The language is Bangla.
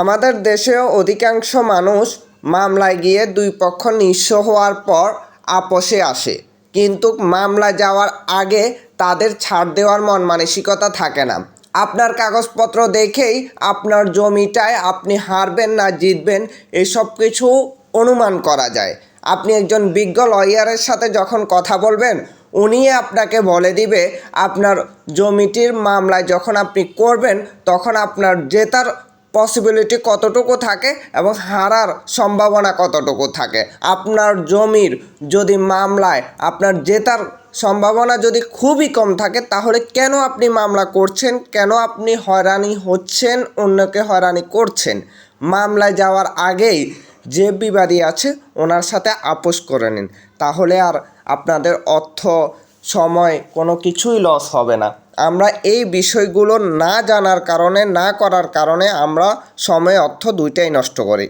আমাদের দেশেও অধিকাংশ মানুষ মামলায় গিয়ে দুই পক্ষ নিঃস্ব হওয়ার পর আপোষে আসে। কিন্তু মামলায় যাওয়ার আগে তাদের ছাড় দেওয়ার মন মানসিকতা থাকে না। আপনার কাগজপত্র দেখেই আপনার জমিটায় আপনি হারবেন না জিতবেন, এসব কিছু অনুমান করা যায়। আপনি একজন বিজ্ঞ লয়ারের সাথে যখন কথা বলবেন, উনি আপনাকে বলে দিবে আপনার জমিটির মামলায় যখন আপনি করবেন, তখন আপনার জেতার পসিবিলিটি কতটুকু থাকে এবং হারার সম্ভাবনা কতটুকু থাকে। আপনার জমির যদি মামলায় আপনার জেতার সম্ভাবনা যদি খুবই কম থাকে, তাহলে কেন আপনি মামলা করছেন? কেন আপনি হয়রানি হচ্ছেন? অন্যকে হয়রানি করছেন? মামলায় যাওয়ার আগেই যে বিবাদী আছে, ওনার সাথে আপোষ করে নিন। তাহলে আর আপনাদের অর্থ, সময় কোনো কিছুই লস হবে না। আমরা এই বিষয়গুলো না জানার কারণে, না করার কারণে আমরা সময় অর্থ দুইটাই নষ্ট করি।